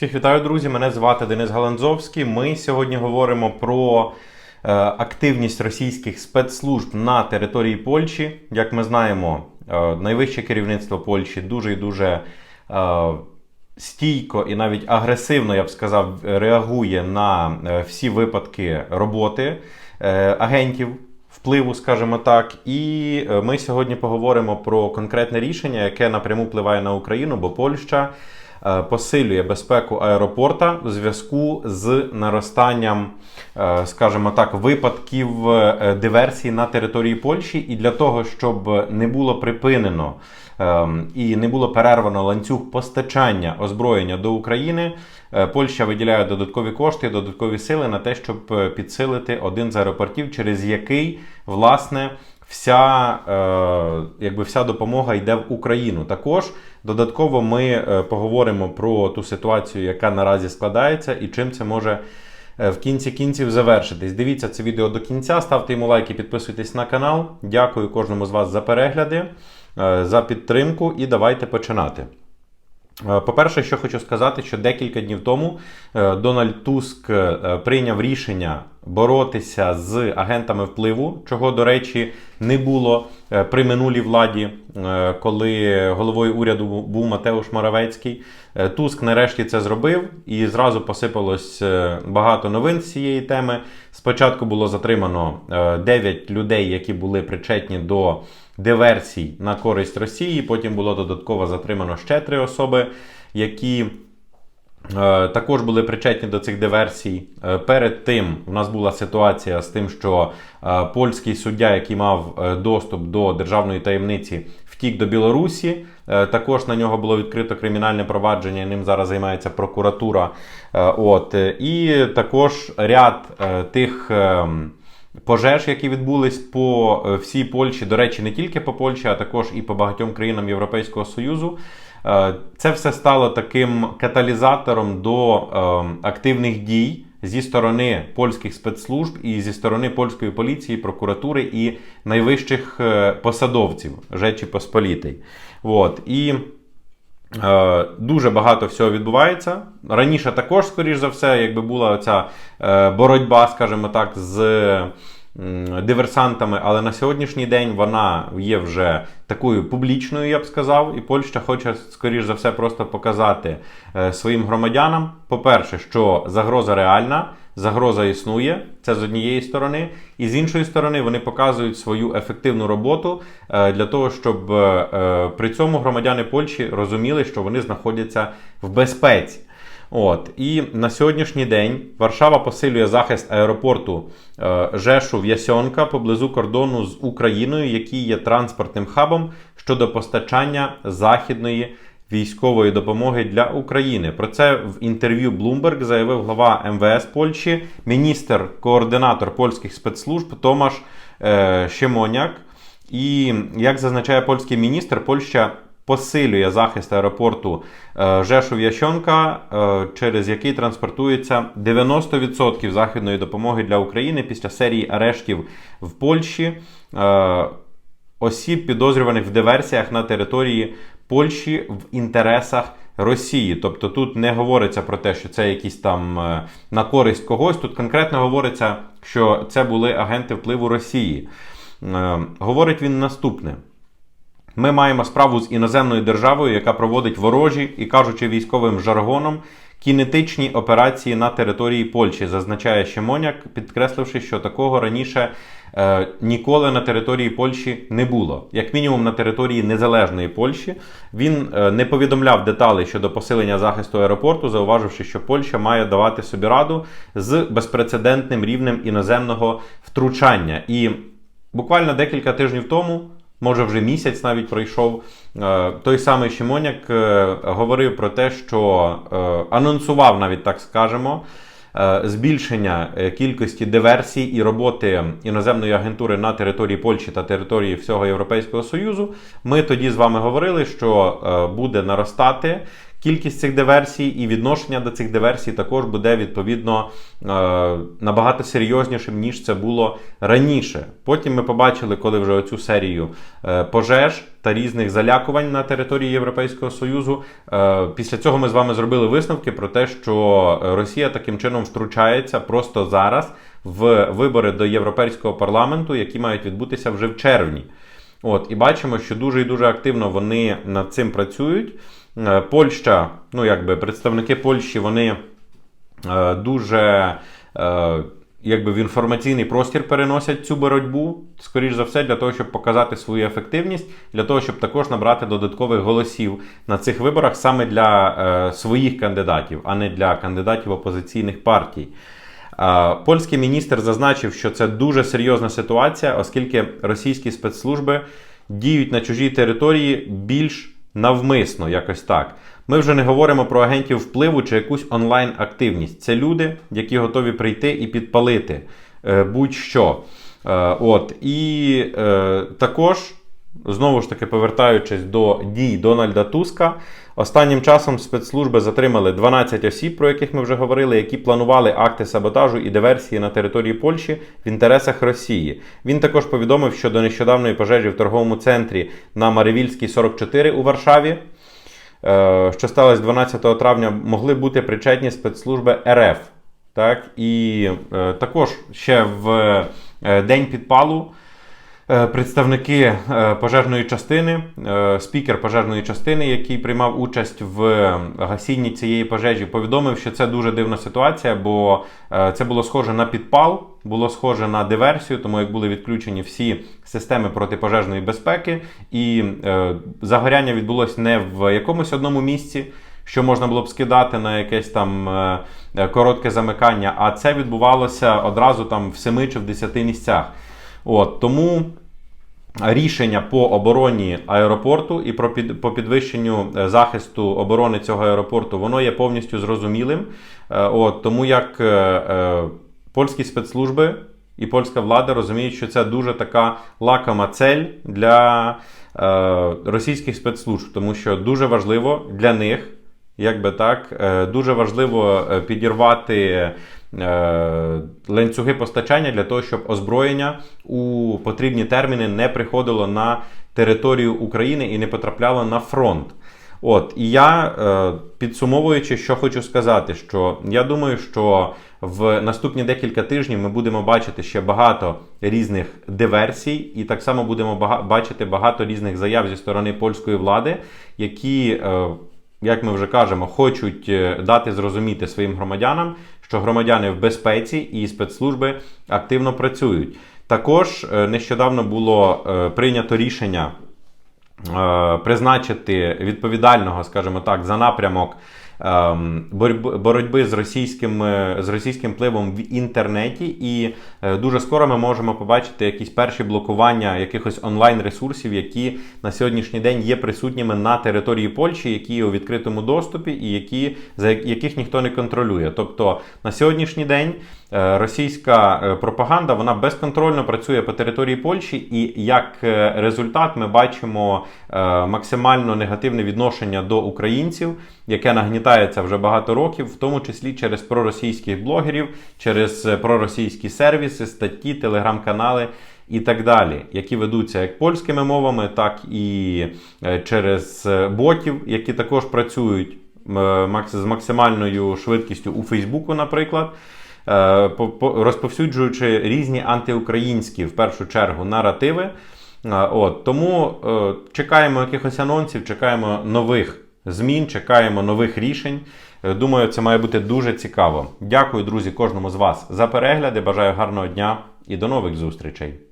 Всіх вітаю, друзі! Мене звати Денис Галанзовський. Ми сьогодні говоримо про е, активність російських спецслужб на території Польщі. Як ми знаємо, е, найвище керівництво Польщі дуже і дуже е, стійко і навіть агресивно, я б сказав, реагує на е, всі випадки роботи е, агентів. Впливу, скажімо так, і е, ми сьогодні поговоримо про конкретне рішення, яке напряму впливає на Україну, бо Польща посилює безпеку аеропорта в зв'язку з наростанням, е, скажімо так, випадків е, диверсій на території Польщі. І для того, щоб не було припинено ем, і не було перервано ланцюг постачання озброєння до України. е, Польща виділяє додаткові кошти, додаткові сили на те, щоб е, підсилити один з аеропортів, через який власне вся, е, якби вся допомога йде в Україну. Також додатково ми е, поговоримо про ту ситуацію, яка наразі складається, і чим це може. е, В кінці кінців завершитись. Дивіться це відео до кінця, ставте йому лайки, підписуйтесь на канал. Дякую кожному з вас за перегляди, е, за підтримку і давайте починати. Е, По-перше, що хочу сказати, що декілька днів тому е, Дональд Туск е, прийняв рішення боротися з агентами впливу, чого, до речі, не було при минулій владі, коли головою уряду був Матеуш Моравецький. Туск нарешті це зробив і зразу посипалось багато новин з цієї теми. Спочатку було затримано 9 людей, які були причетні до диверсій на користь Росії. Потім було додатково затримано ще три особи, які е, також були причетні до цих диверсій. Е, Перед тим у нас була ситуація з тим, що е, польський суддя, який мав доступ до державної таємниці, втік до Білорусі. Також на нього було відкрито кримінальне провадження. Ним зараз займається прокуратура. От і також ряд тих. Пожеж, які відбулись по е, всій Польщі, до речі, не тільки по Польщі, а також і по багатьом країнам Європейського Союзу. Е, Це все стало таким каталізатором до е, активних дій зі сторони польських спецслужб і зі сторони польської поліції, прокуратури і найвищих посадовців Жечі Посполітий. От. І Дуже багато всього відбувається. Раніше також, скоріш за все, якби була ця боротьба, скажімо так, з диверсантами, але на сьогоднішній день вона є вже такою публічною, я б сказав, і Польща хоче, скоріш за все, просто показати е, своїм громадянам, по-перше, що загроза реальна. Загроза існує, це з однієї сторони, і з іншої сторони вони показують свою ефективну роботу е, для того, щоб е, е, при цьому громадяни Польщі розуміли, що вони знаходяться в безпеці. От і на сьогоднішній день Варшава посилює захист аеропорту Жешув Ясьонка поблизу кордону з Україною, який є транспортним хабом щодо постачання західної військової допомоги для України. Про це в інтерв'ю Bloomberg заявив глава МВС Польщі, міністр, координатор польських спецслужб Томаш е, Шемоняк. І як зазначає польський міністр, Польща посилює захист аеропорту е, Жешув Ящонка, е, через який транспортується 90% західної допомоги для України після серії арештів в Польщі. Е, осіб, підозрюваних в диверсіях на території Польщі в інтересах Росії. Тобто тут не говориться про те, що це якісь там е, на користь когось. Тут конкретно говориться, що це були агенти впливу Росії. Е, Говорить він наступне. Ми маємо справу з іноземною державою, яка проводить ворожі і кажучи військовим жаргоном кінетичні операції на території Польщі, зазначає Шимоняк, підкресливши, що такого раніше е, ніколи на території Польщі не було. Як мінімум на території незалежної Польщі. Він е, не повідомляв деталей щодо посилення захисту аеропорту, зауваживши, що Польща має давати собі раду з безпрецедентним рівнем іноземного втручання. І буквально декілька тижнів тому. Може, вже місяць навіть пройшов. е, Той самий Шимоняк е, говорив про те, що е, анонсував, навіть так скажемо, збільшення е, кількості диверсій і роботи іноземної агентури на території Польщі та території всього Європейського Союзу. Ми тоді з вами говорили, що е, буде наростати кількість цих диверсій і відношення до цих диверсій також буде відповідно е, набагато серйознішим, ніж це було раніше. Потім ми побачили, коли вже оцю серію е, пожеж та різних залякувань на території Європейського Союзу. Е, Після цього ми з вами зробили висновки про те, що Росія таким чином втручається просто зараз в вибори до Європейського парламенту, які мають відбутися вже в червні. От, і бачимо, що дуже і дуже активно вони над цим працюють. Е, Польща, ну якби представники Польщі, вони е, дуже е, якби в інформаційний простір переносять цю боротьбу, скоріш за все, для того, щоб показати свою ефективність, для того, щоб також набрати додаткових голосів на цих виборах саме для своїх кандидатів, а не для кандидатів опозиційних партій. Польський міністр зазначив, що це дуже серйозна ситуація, оскільки російські спецслужби діють на чужій території більш навмисно, якось так. Ми вже не говоримо про агентів впливу чи якусь онлайн-активність. Це люди, які готові прийти і підпалити е, будь-що. Е, от. І е, також, знову ж таки, повертаючись до дій Дональда Туска, останнім часом спецслужби затримали 12 осіб, про яких ми вже говорили, які планували акти саботажу і диверсії на території Польщі в інтересах Росії. Він також повідомив щодо нещодавної пожежі в торговому центрі на Маревільській 44 у Варшаві. Е, що сталося 12 травня, могли бути причетні спецслужби РФ. Так? І е, також ще в е, день підпалу представники е, пожежної частини, е, спікер пожежної частини, який приймав участь в гасінні цієї пожежі, повідомив, що це дуже дивна ситуація, бо е, це було схоже на підпал, було схоже на диверсію, тому як були відключені всі системи протипожежної безпеки, і е, загоряння відбулося не в якомусь одному місці. Що можна було б скидати на якесь там е, е, коротке замикання, а це відбувалося одразу там в семи чи в десяти місцях. От тому рішення по обороні аеропорту і про під, по підвищенню е, захисту оборони цього аеропорту, воно є повністю зрозумілим. Е, От тому як е, польські спецслужби і польська влада розуміють, що це дуже така лакома цель для е, російських спецслужб, тому що дуже важливо для них. Як би так, е, дуже важливо підірвати ланцюги постачання для того, щоб озброєння у потрібні терміни не приходило на територію України і не потрапляло на фронт. От і я е, підсумовуючи, що хочу сказати, що я думаю, що в наступні декілька тижнів ми будемо бачити ще багато різних диверсій, і так само будемо бачити багато різних заяв зі сторони польської влади, які, е, як ми вже кажемо, хочуть е, дати зрозуміти своїм громадянам, що громадяни в безпеці і спецслужби активно працюють. Також е, нещодавно було е, прийнято рішення призначити відповідального, скажімо так, за напрямок боротьби- боротьби з російським, е, з російським впливом в інтернеті, і е, дуже скоро ми можемо побачити якісь перші блокування якихось онлайн-ресурсів, які на сьогоднішній день є присутніми на території Польщі, які є у відкритому доступі, і які, за яких ніхто не контролює. Тобто на сьогоднішній день е, російська пропаганда вона безконтрольно працює по території Польщі, і як результат ми бачимо максимально негативне відношення до українців, яке нагнітається вже багато років, в тому числі через проросійських блогерів, через е, проросійські сервіси, статті, телеграм-канали. І так далі, які ведуться як польськими мовами, так і е, через е, ботів, які також працюють з максимальною швидкістю у Фейсбуку, наприклад, по- по- розповсюджуючи різні антиукраїнські в першу чергу наративи. От тому чекаємо якихось анонсів, чекаємо нових змін, чекаємо нових рішень. Е, Думаю, це має бути дуже цікаво. Дякую, друзі, кожному з вас за перегляди. Бажаю гарного дня і до нових зустрічей.